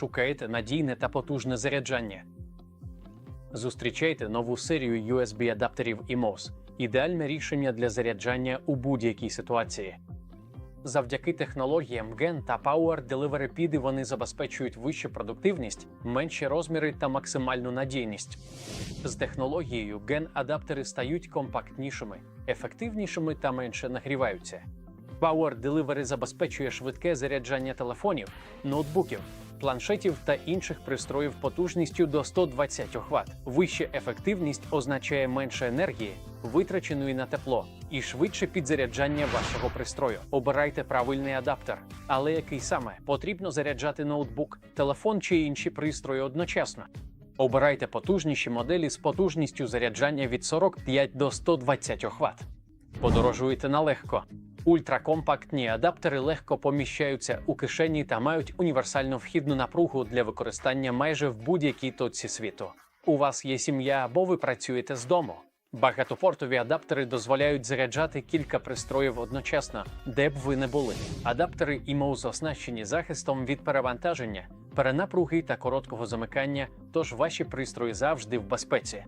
шукаєте надійне та потужне заряджання. Зустрічайте нову серію USB-адаптерів EMOS – ідеальне рішення для заряджання у будь-якій ситуації. Завдяки технологіям GEN та Power Delivery PID вони забезпечують вищу продуктивність, менші розміри та максимальну надійність. З технологією GEN адаптери стають компактнішими, ефективнішими та менше нагріваються. Power Delivery забезпечує швидке заряджання телефонів, ноутбуків, планшетів та інших пристроїв потужністю до 120 Вт. Вища ефективність означає менше енергії, витраченої на тепло, і швидше підзаряджання вашого пристрою. Обирайте правильний адаптер. Але який саме потрібно заряджати ноутбук, телефон чи інші пристрої одночасно. Обирайте потужніші моделі з потужністю заряджання від 45 до 120 Вт. Подорожуєте налегко. Ультракомпактні адаптери легко поміщаються у кишені та мають універсальну вхідну напругу для використання майже в будь-якій точці світу. У вас є сім'я або ви працюєте з дому. Багатопортові адаптери дозволяють заряджати кілька пристроїв одночасно, де б ви не були. Адаптери EMOS оснащені захистом від перевантаження, перенапруги та короткого замикання, тож ваші пристрої завжди в безпеці.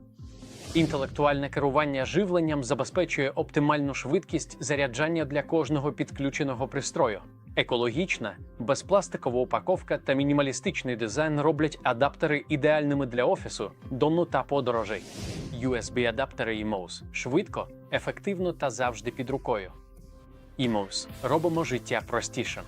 Інтелектуальне керування живленням забезпечує оптимальну швидкість заряджання для кожного підключеного пристрою. Екологічна, безпластикова упаковка та мінімалістичний дизайн роблять адаптери ідеальними для офісу, дому та подорожей. USB-адаптери EMOS – швидко, ефективно та завжди під рукою. EMOS – робимо життя простішим.